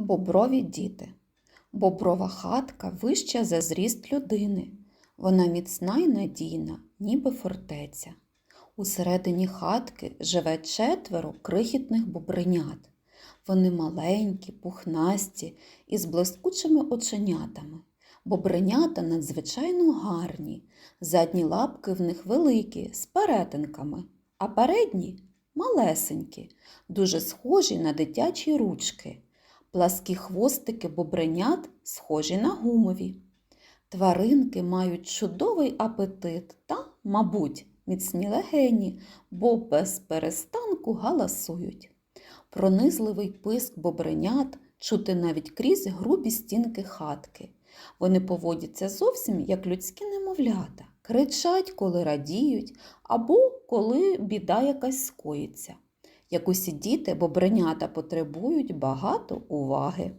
Боброві діти. Боброва хатка вища за зріст людини. Вона міцна й надійна, ніби фортеця. Усередині хатки живе четверо крихітних бобринят. Вони маленькі, пухнасті і з блискучими оченятами. Бобринята надзвичайно гарні, задні лапки в них великі, з перетинками, а передні малесенькі, дуже схожі на дитячі ручки. Пласкі хвостики бобринят схожі на гумові. Тваринки мають чудовий апетит та, мабуть, міцні легені, бо без перестанку галасують. Пронизливий писк бобринят чути навіть крізь грубі стінки хатки. Вони поводяться зовсім як людські немовлята, кричать, коли радіють, або коли біда якась скоїться. Як усі діти, бобринята потребують багато уваги.